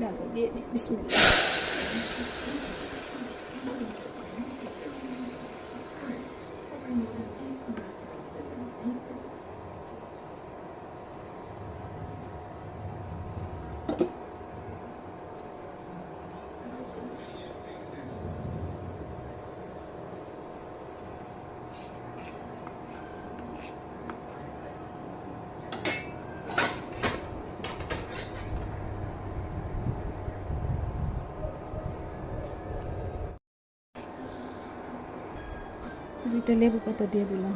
ডালটা দিয়ে দুইটা লেবু পাতা দিয়ে দিলাম।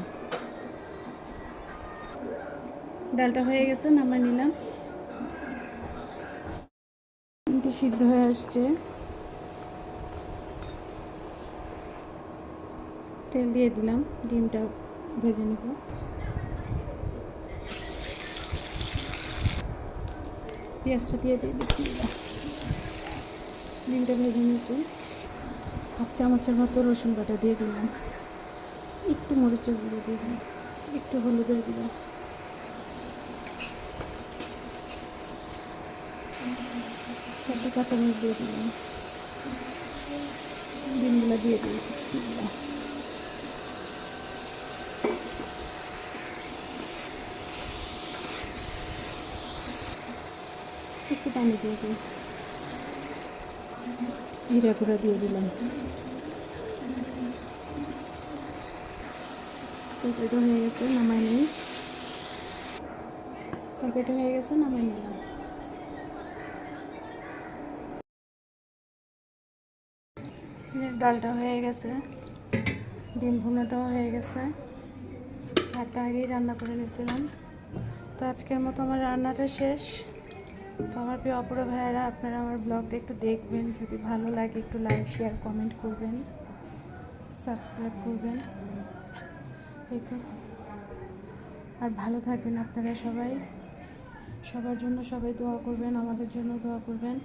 ডালটা হয়ে গেছে নামাই নিলাম। সিদ্ধ হয়ে আসছে। তেল দিয়ে দিলাম, ডিমটা ভেজে নিব। পেঁয়াজটা দিয়ে দিয়ে দিচ্ছি। ডিমটা ভেজে নিচ্ছি। হাফ চামচের মতো রসুন বাটা দিয়ে দিলাম। একটু মরিচের গুঁড়ো দিলাম। একটু হলুদের দিলাম। চারটে কাঁচামরিচ দিয়ে দিলাম। ডিমগুলো দিয়ে বিসমিল্লাহ। একটু পানি দিয়ে দিই জিরা গুঁড়া দিয়ে দিলাম। তরকারিটা হয়ে গেছে, নামাই নিই হয়ে গেছে, নামাই নিলাম। ডালটা হয়ে গেছে, ডিম ভুনাটাও হয়ে গেছে। ভাতটা আগেই রান্না করে নিয়েছিলাম। তো আজকের মতো আমার রান্নাটা শেষ। তো আমার প্রিয় অপরা ভাইয়েরা, আপনারা আমার ব্লগটা একটু দেখবেন। যদি ভালো লাগে, একটু লাইক শেয়ার কমেন্ট করবেন। সাবস্ক্রাইব করবেন। এই তো। আর ভালো থাকবেন আপনারা সবাই। সবার জন্য সবাই দোয়া করবেন, আমাদের জন্য দোয়া করবেন।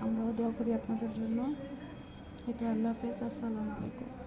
আমরাও দোয়া করি আপনাদের জন্য। এই তো, আল্লাহ হাফেজ, আসসালামু আলাইকুম।